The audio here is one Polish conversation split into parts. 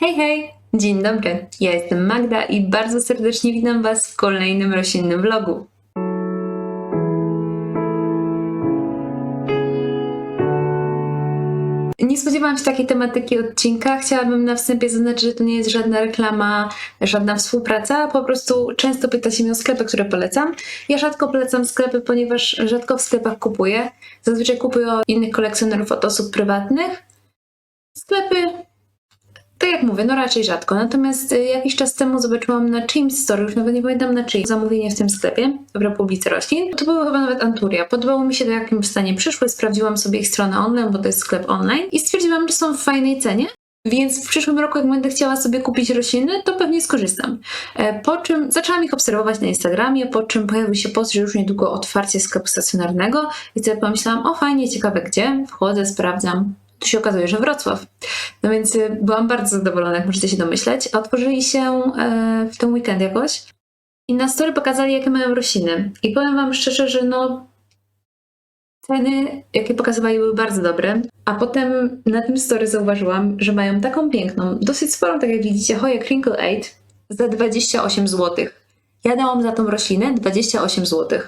Hej, hej! Dzień dobry, ja jestem Magda i bardzo serdecznie witam Was w kolejnym roślinnym vlogu. Nie spodziewałam się takiej tematyki odcinka. Chciałabym na wstępie zaznaczyć, że to nie jest żadna reklama, żadna współpraca. Po prostu często pytacie mnie o sklepy, które polecam. Ja rzadko polecam sklepy, ponieważ rzadko w sklepach kupuję. Zazwyczaj kupuję od innych kolekcjonerów, od osób prywatnych. Sklepy tak jak mówię, no raczej rzadko. Natomiast y, jakiś czas temu zobaczyłam na czyimś story, już nawet nie pamiętam na czyim, zamówienie w tym sklepie w Republice Roślin. To były chyba nawet Anturia. Podobało mi się, do jakim stanie przyszły. Sprawdziłam sobie ich stronę online, bo to jest sklep online i stwierdziłam, że są w fajnej cenie. Więc w przyszłym roku, jak będę chciała sobie kupić rośliny, to pewnie skorzystam. E, Po czym zaczęłam ich obserwować na Instagramie, po czym pojawił się post, że już niedługo otwarcie sklepu stacjonarnego i sobie pomyślałam, o fajnie, ciekawe gdzie, wchodzę, sprawdzam. Tu się okazuje, że Wrocław. No więc y, byłam bardzo zadowolona, jak możecie się domyśleć. Otworzyli się e, w ten weekend jakoś i na story pokazali, jakie mają rośliny. I powiem wam szczerze, że no ceny, jakie pokazywali, były bardzo dobre. A potem na tym story zauważyłam, że mają taką piękną, dosyć sporą, tak jak widzicie, choję Crinkle 8 za 28 zł. Ja dałam za tą roślinę 28 zł.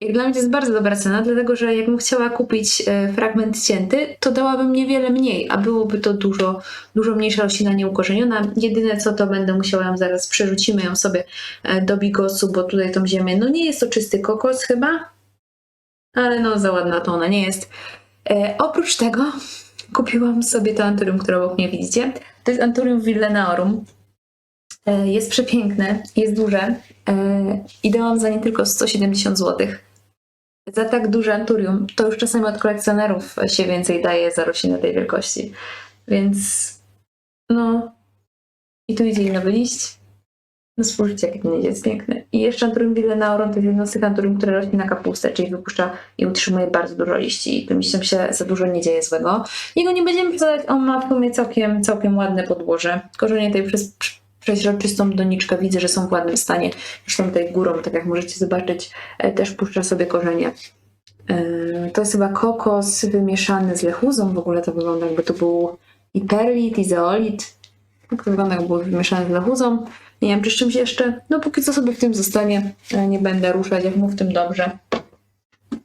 I dla mnie to jest bardzo dobra cena, dlatego że jakbym chciała kupić e, fragment cięty, to dałabym niewiele mniej, a byłoby to dużo, dużo mniejsza roślina nieukorzeniona. Jedyne co to będę musiała ją zaraz, przerzucimy ją sobie e, do bigosu, bo tutaj tą ziemię, no nie jest to czysty kokos chyba, ale no za ładna to ona nie jest. E, oprócz tego kupiłam sobie to anturium, które obok mnie widzicie. To jest anturium Villenaorum. E, Jest przepiękne, jest duże e, i dałam za nie tylko 170 zł. Za tak duże anturium to już czasami od kolekcjonerów się więcej daje za roślinę tej wielkości. Więc no i tu idzie i nowy liść. No spójrzcie, jak nie jest piękny. I jeszcze anturium Villenaorum to jest jedno z tych anturium, które rośnie na kapustę, czyli wypuszcza i utrzymuje bardzo dużo liści. I tym liściem się za dużo nie dzieje złego. Jego nie będziemy przesadzać, on ma w sumie całkiem, całkiem ładne podłoże. Korzenie tej przez, przeźroczystą doniczkę widzę, że są w ładnym stanie. Zresztą tutaj górą, tak jak możecie zobaczyć, e, też puszcza sobie korzenie. E, To jest chyba kokos wymieszany z lechuzą. W ogóle to wygląda jakby to był i perlit, i zeolit. Tak to wygląda jakby było wymieszane z lechuzą. Nie wiem, czy z czymś jeszcze. No póki co sobie w tym zostanie. E, Nie będę ruszać, jak mu w tym dobrze.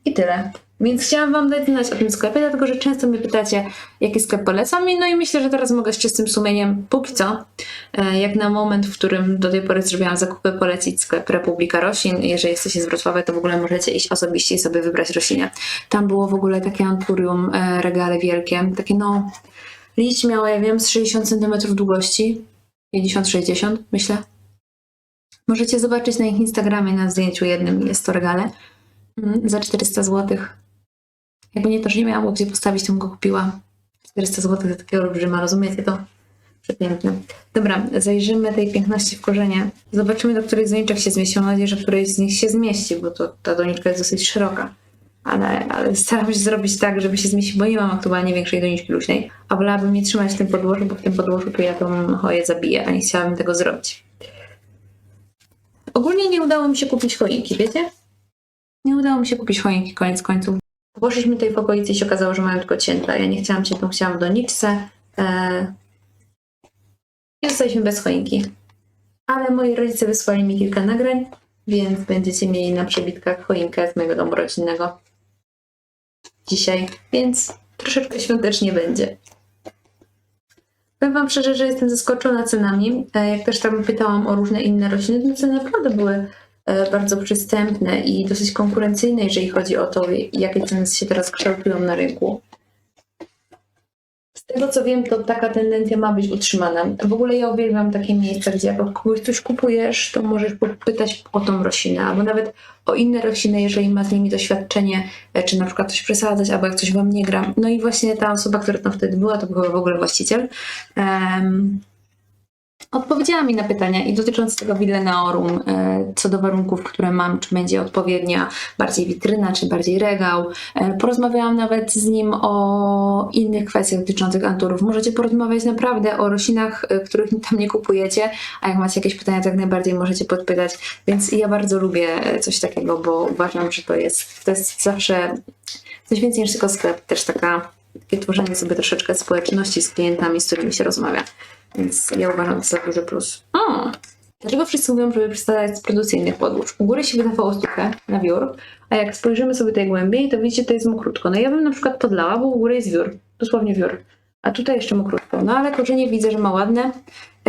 I tyle. Więc chciałam Wam dać znać o tym sklepie, dlatego że często mnie pytacie, jaki sklep polecam. I No i myślę, że teraz mogę z czystym sumieniem, póki co, e, jak na moment, w którym do tej pory zrobiłam zakupy, polecić sklep Republika Roślin. Jeżeli jesteście z Wrocławia, to w ogóle możecie iść osobiście i sobie wybrać roślinę. Tam było w ogóle takie anturium, e, regale wielkie, takie no... Liść miała, ja wiem, z 60 cm długości, 50-60 myślę. Możecie zobaczyć na ich Instagramie na zdjęciu jednym, jest to regale. Za 400 zł. Jakby nie to, że nie miałam gdzie postawić, to go kupiła. 400 zł za takiego olbrzyma, rozumiecie to? Przepiękne. Dobra, zajrzymy tej piękności w korzenie. Zobaczymy, do których doniczek się zmieści. Mam nadzieję, że któryś z nich się zmieści, bo to, ta doniczka jest dosyć szeroka. Ale, ale staram się zrobić tak, żeby się zmieścić, bo nie mam aktualnie większej doniczki luźnej. A wolałabym nie trzymać w tym podłożu, bo w tym podłożu tu ja tą choję zabiję, a nie chciałabym tego zrobić. Ogólnie nie udało mi się kupić choinki, wiecie? Nie udało mi się kupić choinki koniec końców. Poszliśmy tutaj w okolicy i się okazało, że mają tylko cięte. Ja nie chciałam ciętą, chciałam doniczce. E... I zostaliśmy bez choinki. Ale moi rodzice wysłali mi kilka nagrań, więc będziecie mieli na przebitkach choinkę z mojego domu rodzinnego dzisiaj, więc troszeczkę świątecznie będzie. Powiem Wam szczerze, że jestem zaskoczona cenami. E, Jak też tam pytałam o różne inne rośliny, to ceny naprawdę były bardzo przystępne i dosyć konkurencyjne, jeżeli chodzi o to, jakie ceny się teraz kształtują na rynku. Z tego co wiem, to taka tendencja ma być utrzymana. W ogóle ja uwielbiam takie miejsca, gdzie jak kogoś coś kupujesz, to możesz popytać o tą roślinę, albo nawet o inne rośliny, jeżeli ma z nimi doświadczenie, e, czy na przykład coś przesadzać, albo jak coś wam nie gra. No i właśnie ta osoba, która tam wtedy była, to był w ogóle właściciel. em, Odpowiedziała mi na pytania i dotyczące tego Villenaorum, e, co do warunków, które mam, czy będzie odpowiednia bardziej witryna, czy bardziej regał. E, Porozmawiałam nawet z nim o innych kwestiach dotyczących anturów. Możecie porozmawiać naprawdę o roślinach, e, których tam nie kupujecie, a jak macie jakieś pytania, to jak najbardziej możecie podpytać. Więc ja bardzo lubię coś takiego, bo uważam, że to jest, to jest zawsze coś więcej niż tylko sklep, też taka takie tworzenie sobie troszeczkę społeczności z klientami, z którymi się rozmawia. Więc ja uważam to za duży plus. O! Dlaczego wszyscy mówią, żeby przestawać z produkcyjnych podłóż? U góry się wydawało suche na wiór, a jak spojrzymy sobie tutaj głębiej, to widzicie, to jest mokrutko. No ja bym na przykład podlała, bo u góry jest wiór, dosłownie wiór. A tutaj jeszcze mokrutko. No ale korzenie widzę, że ma ładne.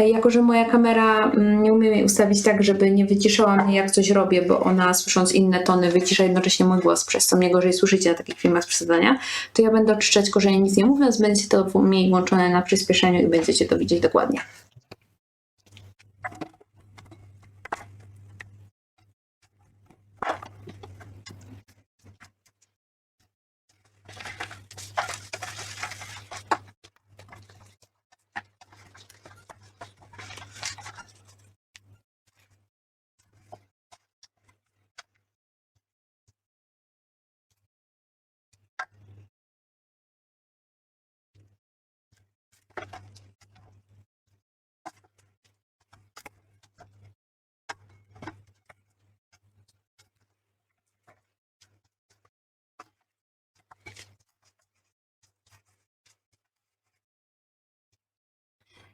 E, Jako, że moja kamera mm, nie umiem jej ustawić tak, żeby nie wyciszała mnie jak coś robię, bo ona słysząc inne tony wycisza jednocześnie mój głos, przez co mnie gorzej słyszycie na takich filmach z przesadzania, to ja będę oczyszczać korzenie nic nie mówiąc, będziecie to mieli włączone na przyspieszeniu i będziecie to widzieć dokładnie.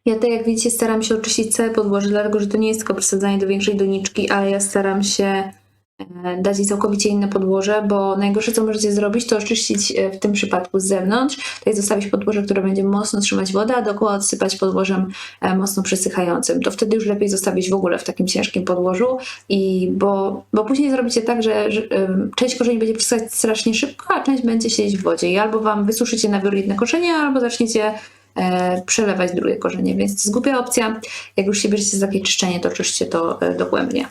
Ja tak jak widzicie staram się oczyścić całe podłoże, dlatego że to nie jest tylko przesadzanie do większej doniczki, ale ja staram się e, dać jej całkowicie inne podłoże, bo najgorsze co możecie zrobić to oczyścić e, w tym przypadku z zewnątrz, jest zostawić podłoże, które będzie mocno trzymać wodę, a dookoła odsypać podłożem e, mocno przesychającym. To wtedy już lepiej zostawić w ogóle w takim ciężkim podłożu i bo, bo później zrobicie tak, że, że em, część korzeni będzie przesadzać strasznie szybko, a część będzie siedzieć w wodzie i albo wam wysuszycie na wiór jedne korzenie, albo zaczniecie przelewać drugie korzenie, więc to jest głupia opcja. Jak już się bierzecie za takie czyszczenie, to czyszczcie to e, dogłębnie.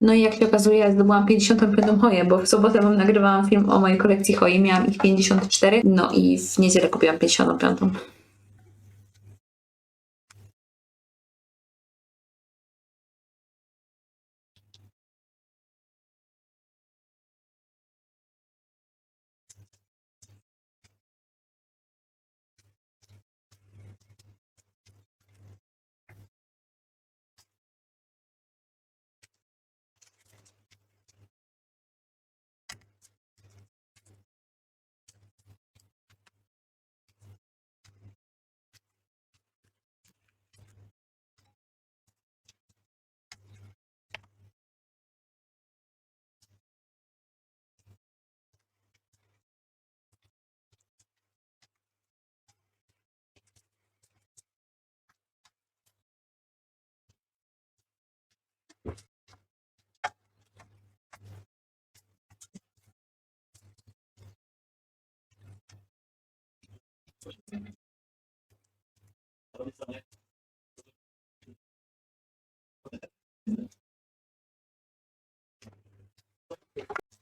No i jak się okazuje, ja zdobyłam 55 hoję, bo w sobotę wam nagrywałam film o mojej kolekcji hoi, miałam ich 54, no i w niedzielę kupiłam 55.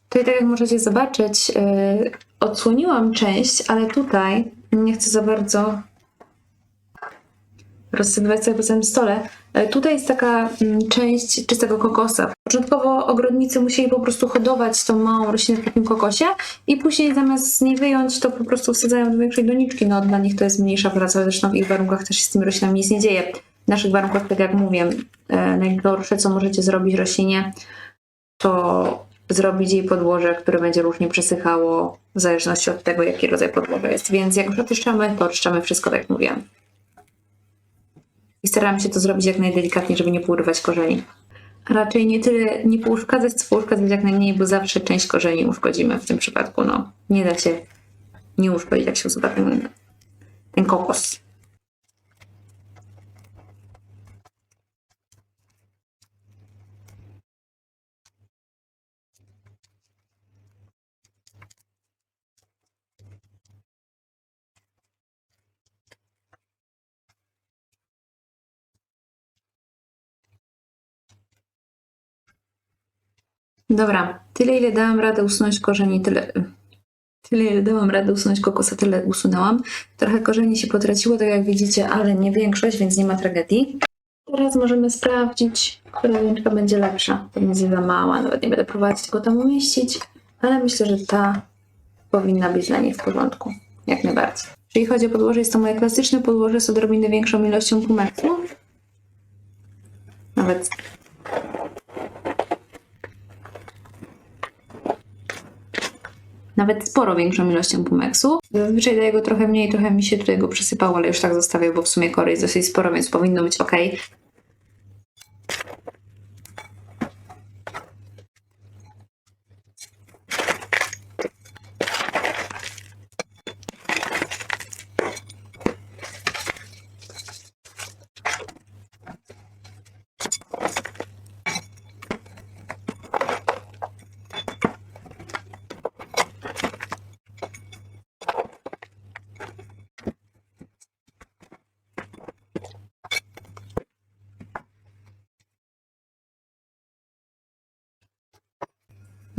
Tutaj, tak jak możecie zobaczyć, yy, odsłoniłam część, ale tutaj nie chcę za bardzo rozsypywać sobie po całym stole. E, Tutaj jest taka mm, część czystego kokosa. Początkowo ogrodnicy musieli po prostu hodować tą małą roślinę w takim kokosie i później zamiast z niej wyjąć, to po prostu wsadzają do większej doniczki. No dla nich to jest mniejsza praca, zresztą w ich warunkach też się z tymi roślinami nic nie dzieje. W naszych warunkach, tak jak mówię, e, najgorsze co możecie zrobić roślinie, to zrobić jej podłoże, które będzie różnie przesychało w zależności od tego, jaki rodzaj podłoża jest. Więc jak już oczyszczamy, to oczyszczamy wszystko, tak jak mówiłam. I staramy się to zrobić jak najdelikatniej, żeby nie pourywać korzeni. A raczej nie tyle nie pouszkadzać, co pouszkadzać jak najmniej, bo zawsze część korzeni uszkodzimy w tym przypadku. No, nie da się nie uszkodzić, jak się usuwa ten, ten kokos. Dobra, tyle ile dałam radę usunąć korzeni, tyle. Tyle ile dałam radę usunąć kokosa, tyle usunęłam. Trochę korzeni się potraciło, tak jak widzicie, ale nie większość, więc nie ma tragedii. Teraz możemy sprawdzić, która ręczka będzie lepsza. To będzie za mała, nawet nie będę próbować tego tam umieścić, ale myślę, że ta powinna być dla niej w porządku. Jak najbardziej. Jeżeli chodzi o podłoże, jest to moje klasyczne podłoże z odrobinę większą ilością pumersu. Nawet nawet sporo większą ilością pumeksu. Zazwyczaj daję go trochę mniej, trochę mi się tutaj go przysypało, ale już tak zostawię, bo w sumie kory jest dosyć sporo, więc powinno być ok.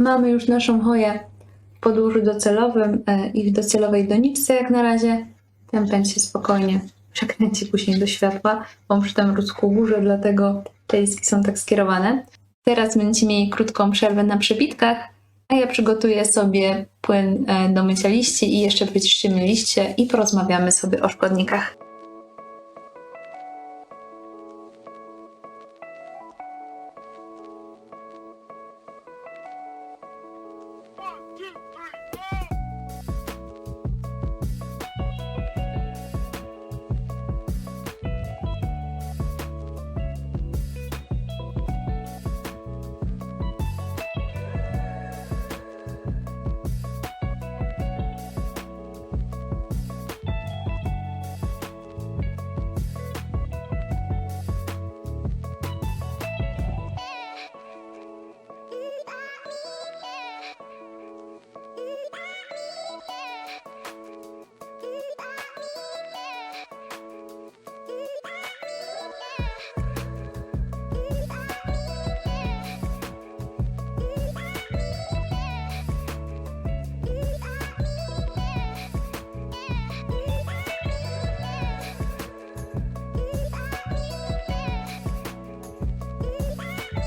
Mamy już naszą choję w podłożu docelowym e, i w docelowej doniczce jak na razie. Ten pęd się spokojnie przekręci później do światła, bo przy tam rósł górze, dlatego te listki są tak skierowane. Teraz będziecie mieli krótką przerwę na przebitkach, a ja przygotuję sobie płyn e, do mycia liści i jeszcze wyczyścimy liście i porozmawiamy sobie o szkodnikach.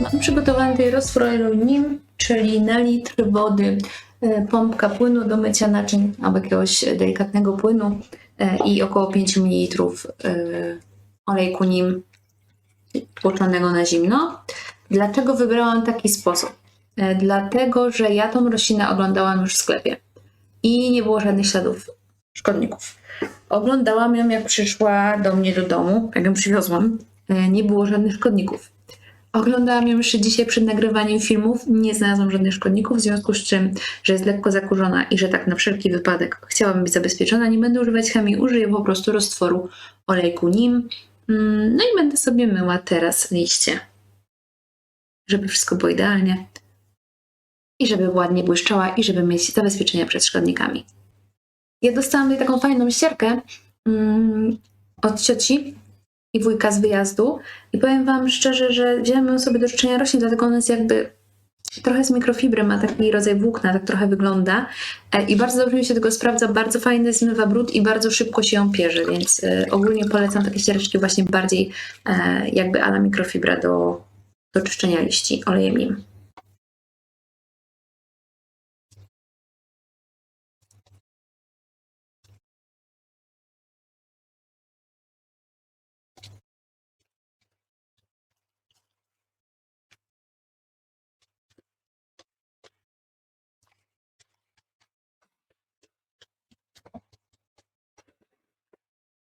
Mam przygotowany roztwór aeronim, czyli na litr wody e, pompka płynu do mycia naczyń albo jakiegoś delikatnego płynu e, i około 5 ml e, olejku nim tłoczonego na zimno. Dlaczego wybrałam taki sposób? Dlatego, że ja tą roślinę oglądałam już w sklepie i nie było żadnych śladów szkodników. Oglądałam ją, jak przyszła do mnie do domu, jak ją przywiozłam. Nie było żadnych szkodników. Oglądałam ją jeszcze dzisiaj przed nagrywaniem filmów. Nie znalazłam żadnych szkodników, w związku z czym, że jest lekko zakurzona i że tak na wszelki wypadek chciałabym być zabezpieczona. Nie będę używać chemii, użyję po prostu roztworu olejku nim. Mm, No i będę sobie myła teraz liście, żeby wszystko było idealnie i żeby ładnie błyszczała i żeby mieć zabezpieczenia przed szkodnikami. Ja dostałam tutaj taką fajną ścierkę mm, od cioci i wujka z wyjazdu. I powiem Wam szczerze, że wziąłem ją sobie do czyszczenia roślin, dlatego ona jest jakby trochę z mikrofibry, ma taki rodzaj włókna, tak trochę wygląda. E, i bardzo dobrze mi się tego sprawdza, bardzo fajny zmywa brud i bardzo szybko się ją pierze, więc e, ogólnie polecam takie ściereczki właśnie bardziej e, jakby ala mikrofibra do, do czyszczenia liści olejem nim.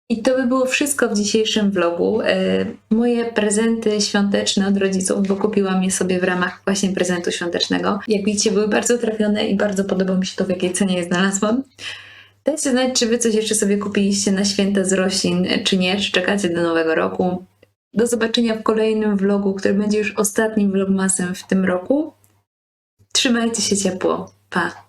I to by było wszystko w dzisiejszym vlogu. E, Moje prezenty świąteczne od rodziców, bo kupiłam je sobie w ramach właśnie prezentu świątecznego. Jak widzicie, były bardzo trafione i bardzo podoba mi się to, w jakiej cenie je znalazłam. Dajcie znać, czy wy coś jeszcze sobie kupiliście na święta z roślin, czy nie, czy czekacie do nowego roku. Do zobaczenia w kolejnym vlogu, który będzie już ostatnim vlogmasem w tym roku. Trzymajcie się ciepło. Pa!